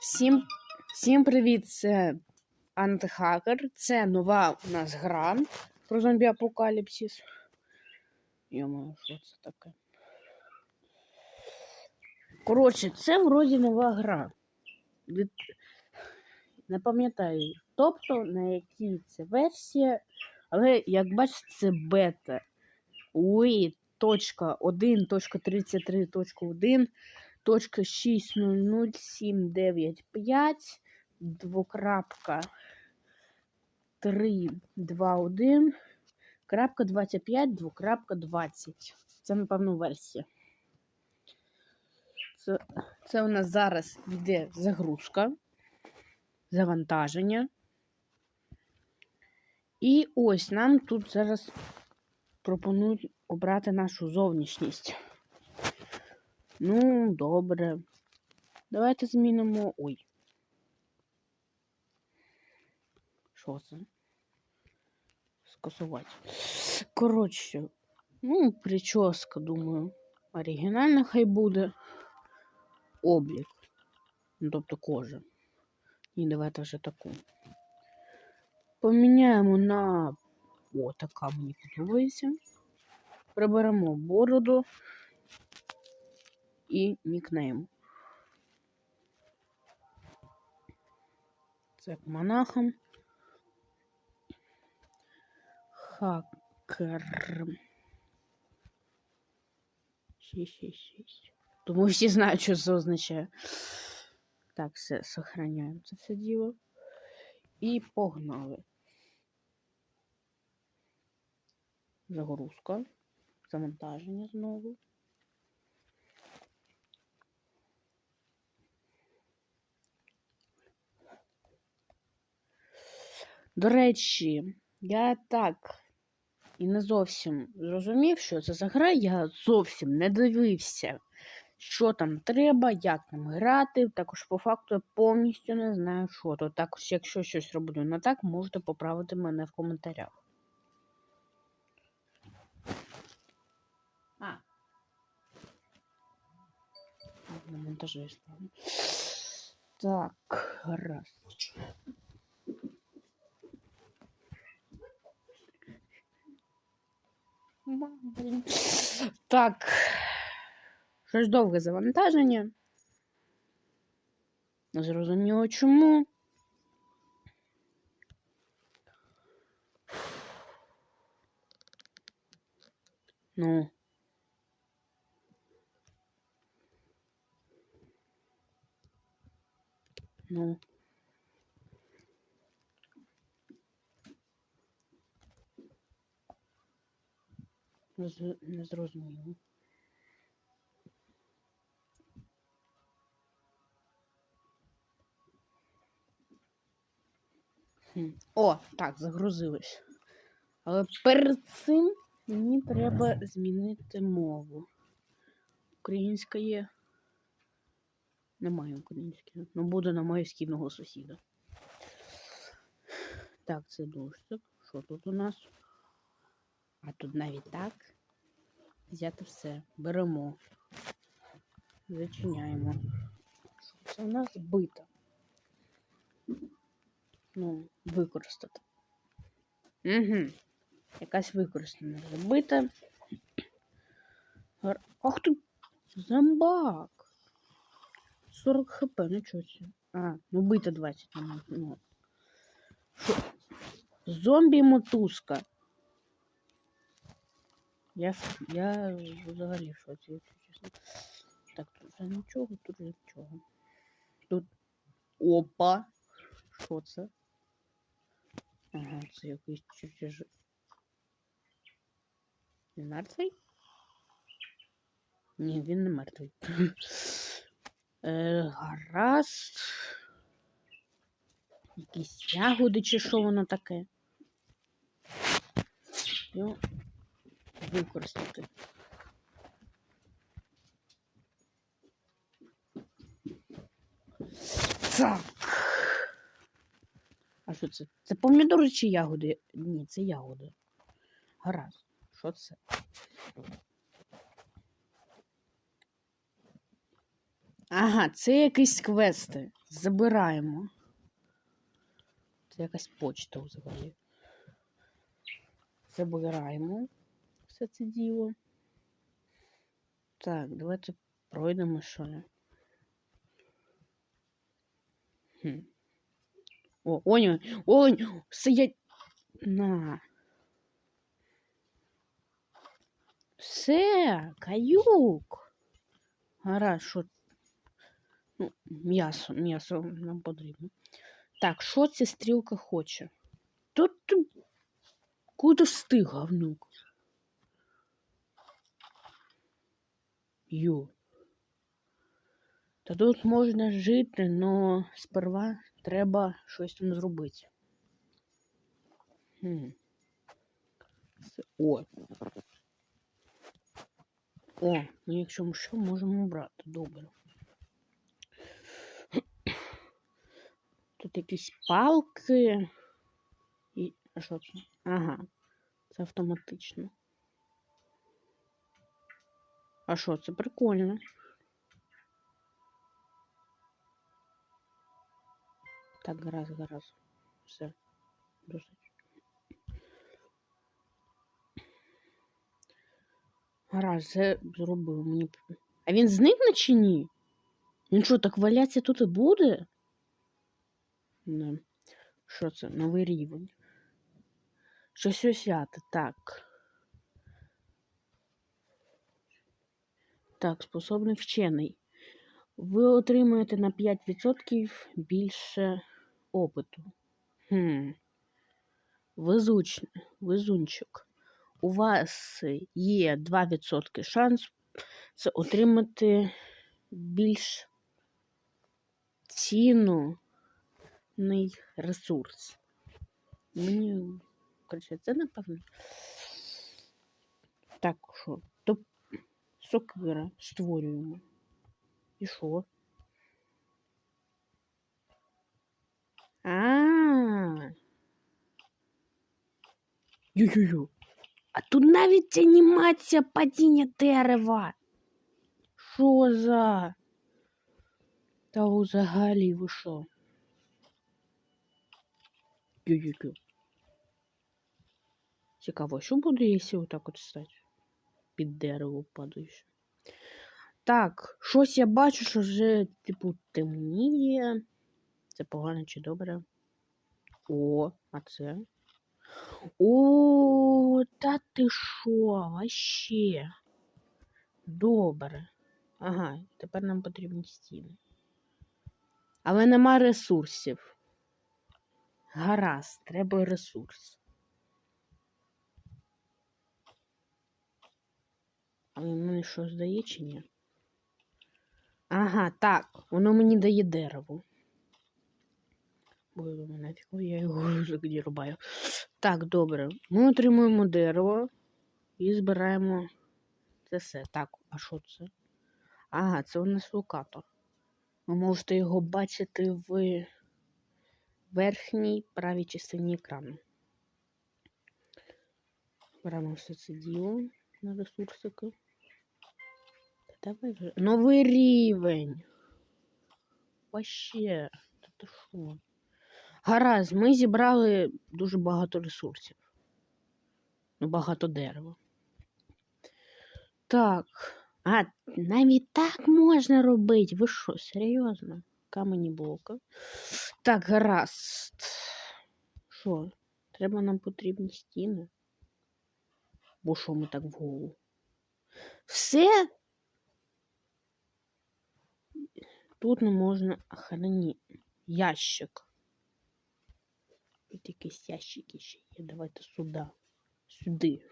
Всім, всім привіт! Це Антихакер. Це нова у нас гра про зомбі-апокаліпсис. Йомо, що це таке? Коротше, це вроді нова гра. Не пам'ятаю, тобто на якій це версія, але як бачите, це бета. UI.1.33.1 точка 6000795 двокрапка 321 крапка 25 двокрапка 20. Це, напевно, версія. Це, це у нас зараз йде загрузка, завантаження. І ось нам тут зараз пропонують обрати нашу зовнішність. Ну, добре. Давайте змінимо. Ой. Що це? Скасувати. Коротше, ну, прическа, думаю. Оригінальна хай буде. Облік. Ну, тобто кожа. І давайте вже таку. Поміняємо на. О, така мені подобається. Приберемо бороду і нікнейм. Це монахом. Хакер. 666. Тому всі знають, що це означає. Так, все, сохраняємо це все діло. І погнали. Загрузка. Завантаження знову. До речі, я так і не зовсім зрозумів, що це за гра. Я зовсім не дивився, що там треба, як там грати. Також по факту я повністю не знаю, що то. Також, якщо щось роблю не так, можете поправити мене в коментарях. А. Ставлю. Так, раз. Блін. Так. Щось довге завантаження. Зрозуміло чому. Ну. Ну. Не зрозуміло. О, так, загрузилось. Але перед цим мені треба змінити мову. Українська є. Немає української. Ну, буде на мою східного сусіда. Так, це дощик. Що тут у нас? А тут навіть так. Взяти все. Беремо. Зачиняємо. Це у нас бита? Ну, використати. Угу. Якась використана забита. Ах ти зомбак. 40 хп, нічого собі. А, ну бита 20. Ну, ну. Зомбі-мотузка. Я, я взагалі шоці, якщо чесно. Так, тут вже нічого, тут вже нічого. Тут. Опа! Що це? Ага, це якийсь чертеж. Він мертвий? Ні, він не мертвий. е, гаразд. Якісь ягоди чи що воно таке? Використати. Так. А що це? Це помідори чи ягоди? Ні, це ягоди. Гаразд. Що це? Ага, це якісь квести. Забираємо. Це якась почта взагалі. Забираємо все це діло. Так, давайте пройдемо що ли. Хм. О, онь, онь, сидять. На. Все, каюк. Гаразд, що. Ну, м'ясо, м'ясо нам потрібно. Так, що ця стрілка хоче? Тут ти куди встиг, говнюк? Ю. Та тут можна жити, но сперва треба щось там зробити. Хм. О. О, ну якщо ми що, можемо брати. Добре. Тут якісь палки. І. А що це? Ага. Це автоматично. А що, це прикольно. Так, гаразд, гаразд. Все. Досить. Гаразд, це зробив мені. А він зникне чи ні? Він що, так валятися тут і буде? Не. Що це? Новий рівень. Щось осяти, так. Так, способний вчений. Ви отримуєте на 5% більше опиту. Хм. Везуч... Везунчик. У вас є 2% шанс це отримати більш цінний ресурс. Мені, коротше, це напевно. Так, що? То сокира створюємо. І що? А. Ю-ю-ю. А тут навіть анімація падіння дерева. Що за? Та взагалі ви що? Ю-ю-ю. Цікаво, що буде, якщо отак от стати? Під дерево падаючи. Так, щось я бачу, що вже, типу, темніє. Це погано чи добре? О, а це? О, та ти що, вообще? Добре. Ага, тепер нам потрібні стіни. Але нема ресурсів. Гаразд, треба ресурс. Але мені що здає чи ні? Ага, так, воно мені дає дерево. Бо його нафіг, я його вже рубаю. Так, добре. Ми отримуємо дерево і збираємо це все. Так, а що це? Ага, це у нас локатор. Ви можете його бачити в верхній правій частині екрану. Беремо все це діло на ресурсики. Давай вже. Новий рівень. Вообще, та ти? Гаразд, ми зібрали дуже багато ресурсів. Ну, багато дерева. Так. А, навіть так можна робити. Ви що, серйозно? Камені блока. Так, гаразд. Що? Треба нам потрібні стіни. Бо що ми так в голову? Все? Тут не можна охороні. Ящик. Тут якісь ящики ще є. Давайте сюди. Сюди.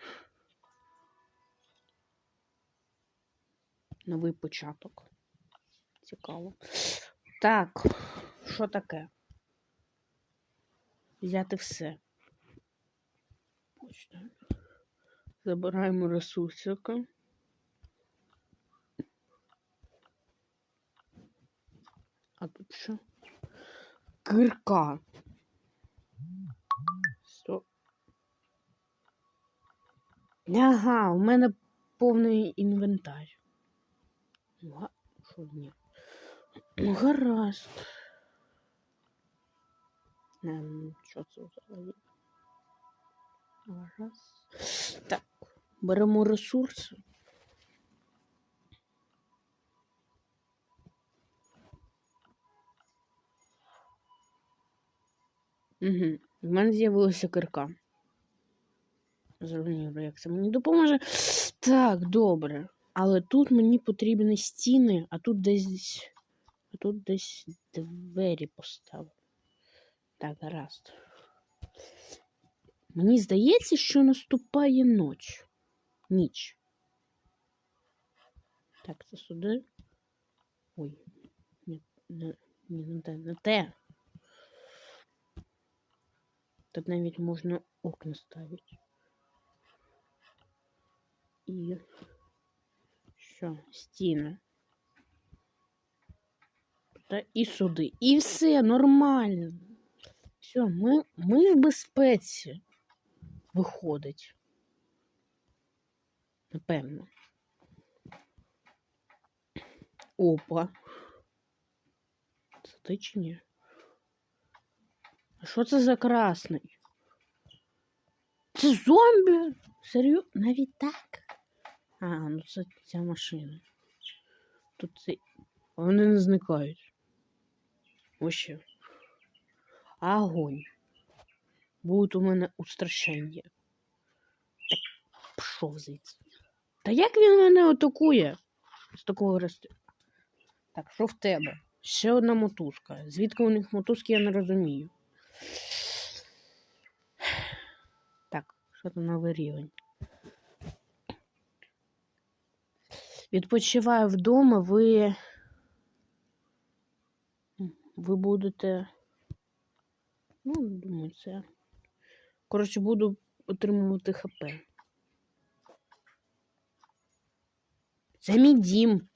Новий початок. Цікаво. Так, що таке? Взяти все. Почта. Забираємо ресурсика. А тут що? Кирка. Сто... Ага, у мене повний інвентар. Га- Що ні? Ну, гаразд. Ем, що це взагалі? Раз. Так, беремо ресурси. Угу. В мене з'явилася кирка. Зрозуміло, як це мені допоможе. Так, добре. Але тут мені потрібні стіни, а тут десь. А тут десь двері поставив. Так, гаразд. Мені здається, що наступає ніч. Ніч. Так, це сюди. Ой, ні, не, не не те. Тут навіть можна окна ставити. І що? Стіни. Та і сюди. І все нормально. Все, ми, ми в безпеці. Виходить. Напевно. Опа. Це ти чи ні? Що це за красний? Це зомбі? Серйозно? Навіть так? А, ну це ця машина. Тут це... Вони не зникають. Що. Огонь. Будуть у мене устрашення. Так, пішов звідси. Та як він мене атакує? З такого росту. Так, що в тебе? Ще одна мотузка. Звідки у них мотузки, я не розумію. Так, що там новий рівень? Відпочиваю вдома, ви. Ви будете. Ну, думаю, це. Коротше, буду отримувати ХП. Це мій дім.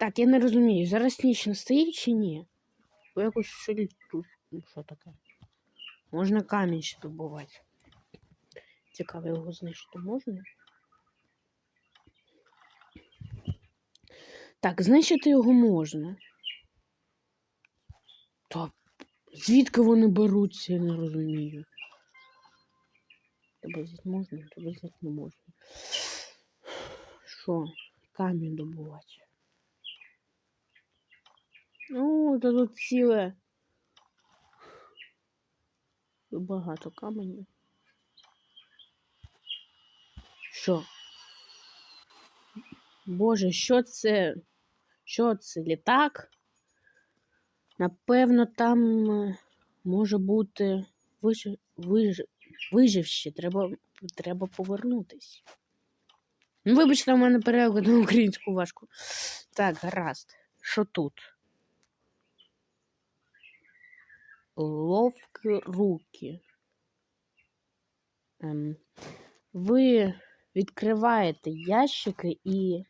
Так, я не розумію, зараз ніч настає чи ні? Якось що тут. Ну, що таке? Можна камінь ще добувати. Цікаво, його знищити можна? Так, знищити його можна. Та звідки вони беруться, я не розумію. Тебе взяти можна, тебе взяти не можна. Що? Камінь добувати. Ну, та тут ціле. Багато каменів. Що? Боже, що це? Що це? Літак? Напевно, там е, може бути виж... Виж... виживші. Треба треба повернутись. Ну, Вибачте, у мене переклад на українську важку. Так, гаразд. Що тут? Ловкі руки. Ем, ви відкриваєте ящики і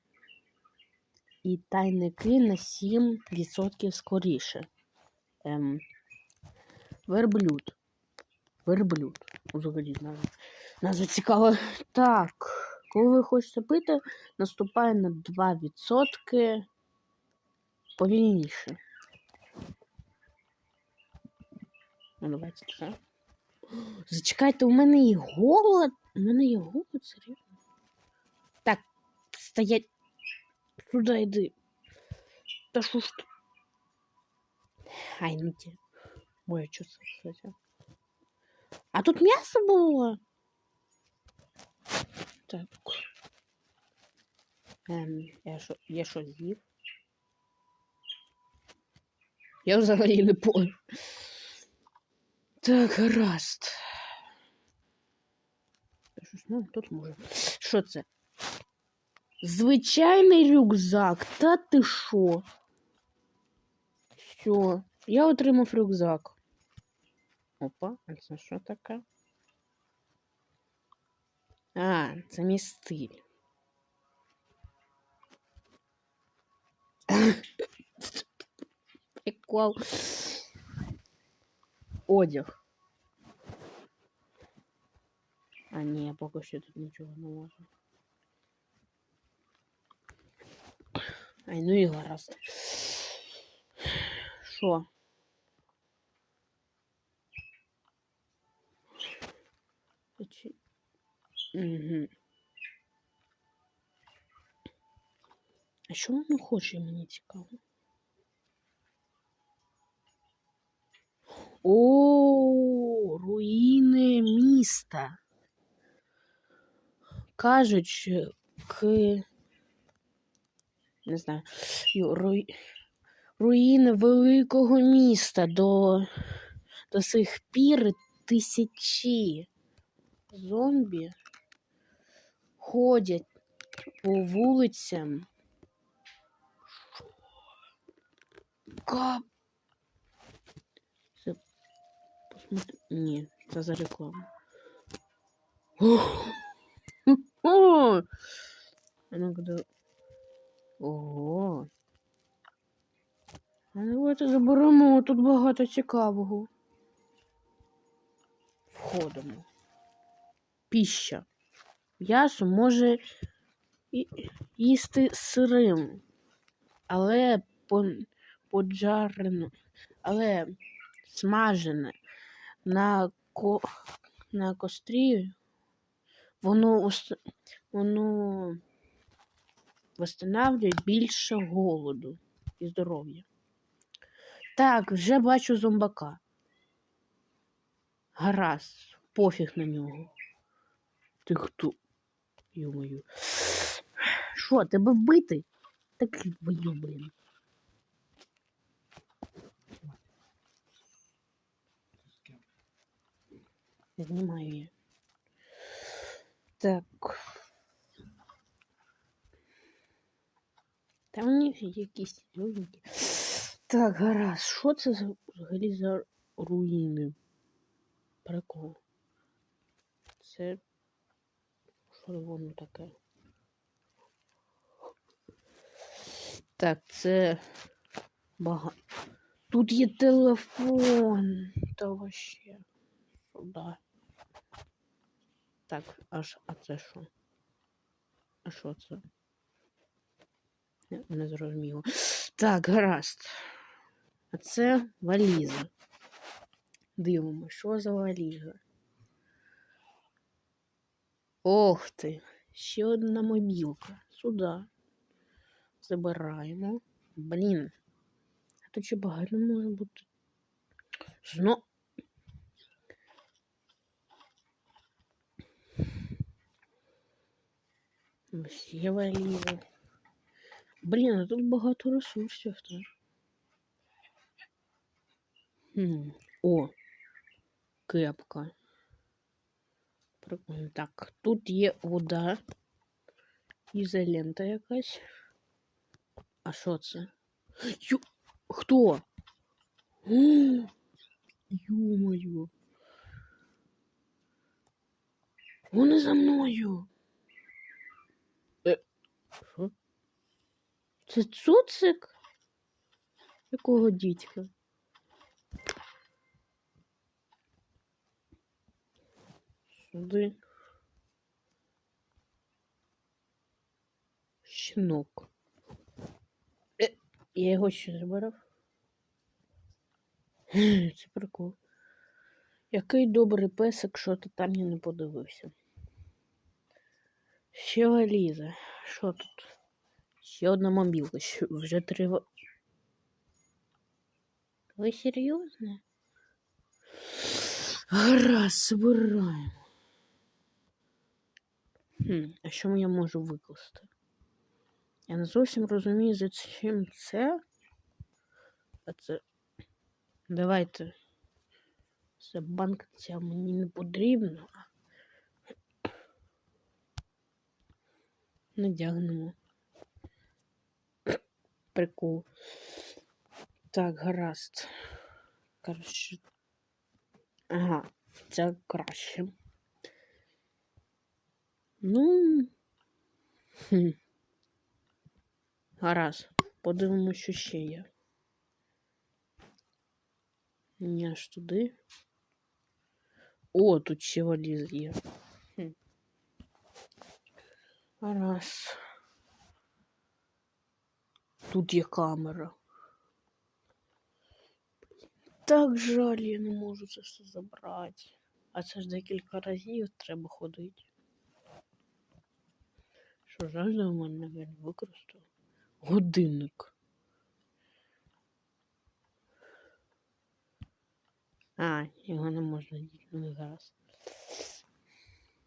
і тайники на 7% скоріше. Ем, Верблюд. Верблюд. Взагалі назва. Цікава. Так. Коли ви хочете пити, наступає на 2% повільніше. Ну, давайте так. Зачекайте, у мене є голод. У мене є голод, серйозно. Так, стоять. Сюда йди. Та що ж ти? Ай, ну ті. Ой, що це, кстати. А тут м'ясо було. Так. Ем, я що, я що з'їв? Я взагалі не понял. Так, гаразд. Ну, тут може. Що це? Звичайний рюкзак. Та ти що? Все, я отримав рюкзак. Опа, а це що таке? А, це мій стиль. Прикол. Одяг. А ні, поки що тут нічого не можу. Ай, ну і гаразд. Що? Угу. А що він хоче, мені цікаво? О, руїни міста. Кажуть, к... не знаю, руї... руїни великого міста до, до сих пір тисячі зомбі ходять по вулицям. Кап. Це посмотри. Ні, це за рекламу. О! А ну куди? Ого. А давайте заберемо тут багато цікавого. Входимо. Піща. М'ясо може їсти сирим, але по, поджарене, але смажене на, ко, на кострі воно, воно восстанавлює більше голоду і здоров'я. Так, вже бачу зомбака. Гаразд, пофіг на нього. Ти хто? Йо-моє. Що, тебе вбити? Так вбию, блін. Знімаю її. Так. Там вони якісь люди. Так, гаразд. Що це за взагалі за руїни? Прикол. Це. Що воно таке? Так, це багато. Тут є телефон. Та вообще. Сюда. Так, аж, а це що? А що це? Не, не зрозуміло. Так, гаразд. А це валіза. Дивимо, що за валіза. Ох ти! Ще одна мобілка. Сюди. Забираємо. Блін. А тут ще багато може бути. Зно. Ще валіза. Блін, а тут багато ресурсів теж. Хм. О, кепка. Прикольно. Так, тут є вода. Ізолента якась. А що це? Ю... Хто? Ё-моё. Вони за мною. Це цуцик? Якого дідька? Сюди. Щенок. Е, я його ще забирав. Це прикол. Який добрий песик, що ти там я не подивився. Ще валіза. Що тут? Ще одна мобілка. Вже три. Ви серйозно? Гаразд, збираємо. Хм, а що я можу викласти? Я не зовсім розумію, за чим це. А це. Давайте. Це банк ця мені не потрібно. Надягнемо. Прикол. Так, гаразд. Коротше. Ага, це краще. Ну. Хм. Гаразд. Подивимося, що ще є. Ні, аж туди. О, тут ще валіз є. Хм. Гаразд. Тут є камера. Так жаль, я не можу це все забрати. А це ж декілька разів треба ходити. Що жаль, у мене не використав. Годинник. А, його не можна діти. Ну, зараз.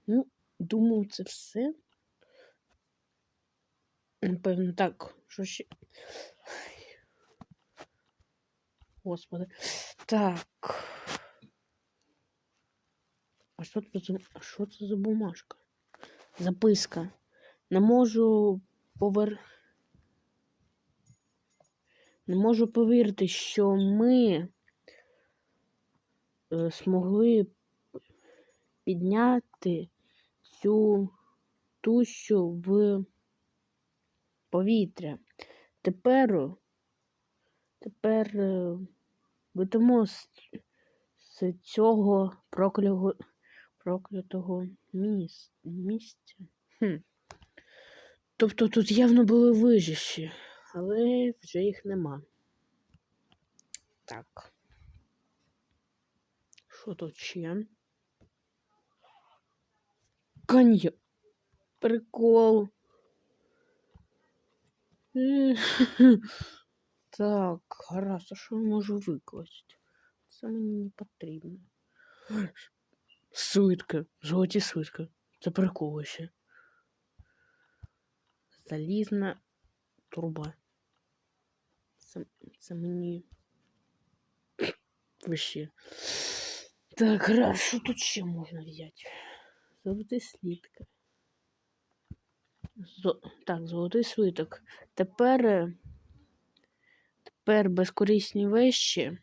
Ну, думаю, це все. Напевно, так. Що ще? Господи. Так. А що це за, що це за бумажка? Записка. Не можу повер... Не можу повірити, що ми е, змогли підняти цю тущу в повітря. Тепер, тепер е, з, з цього проклятого, проклятого міс, місця. Хм. Тобто тут явно були вижищі, але вже їх нема. Так. Що тут ще? Каньйон. Прикол. Ех, Так, гаразд, а що я можу викласти? Це мені не потрібно. Свитка, золоті свитка. Це прикол ще. Залізна труба. Це, це мені. Вообще. Так, гаразд, що тут ще можна взяти? Золотий слідка. Зо... Так, золотий свиток. Тепер. е, Тепер безкорисні вещі,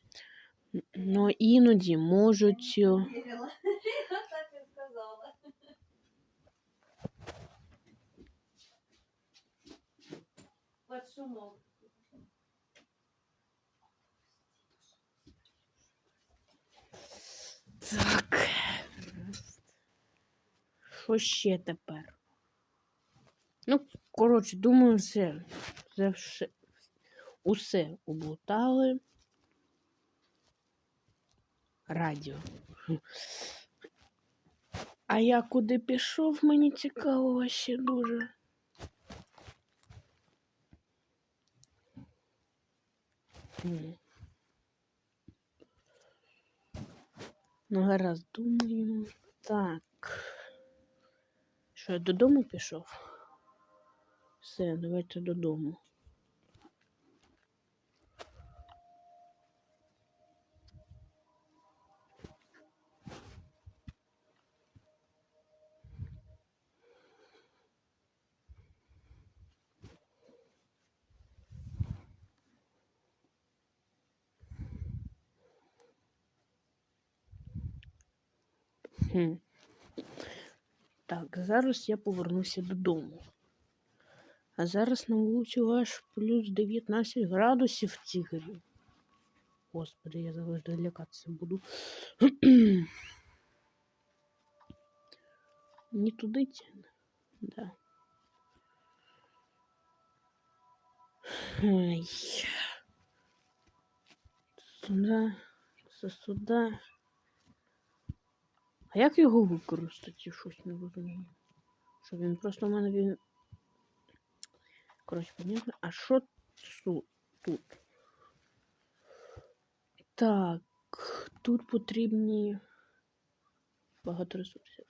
но іноді можуть. е, шумок. Так. Що ще тепер? Ну, коротше, думаю, все. Це все. Усе облутали. Радіо. А я куди пішов, мені цікаво ще дуже. Ну, гаразд, думаю. Так. Що, я додому пішов? Все, давайте додому. Так, зараз я повернуся додому. А зараз на вулиці аж плюс 19 градусів цігарів. Господи, я завжди лякатися буду. Не туди тягне. Да. Ай. Сюда. Це сюди. А як його використати? Щось не розумію. Що він просто в мене він. Коротше, понятно. А що тут? Так, тут потрібні багато ресурсів.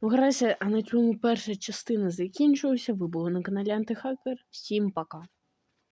Ну, гаразд, а на цьому перша частина закінчилася. Ви були на каналі Антихакер. Всім пока.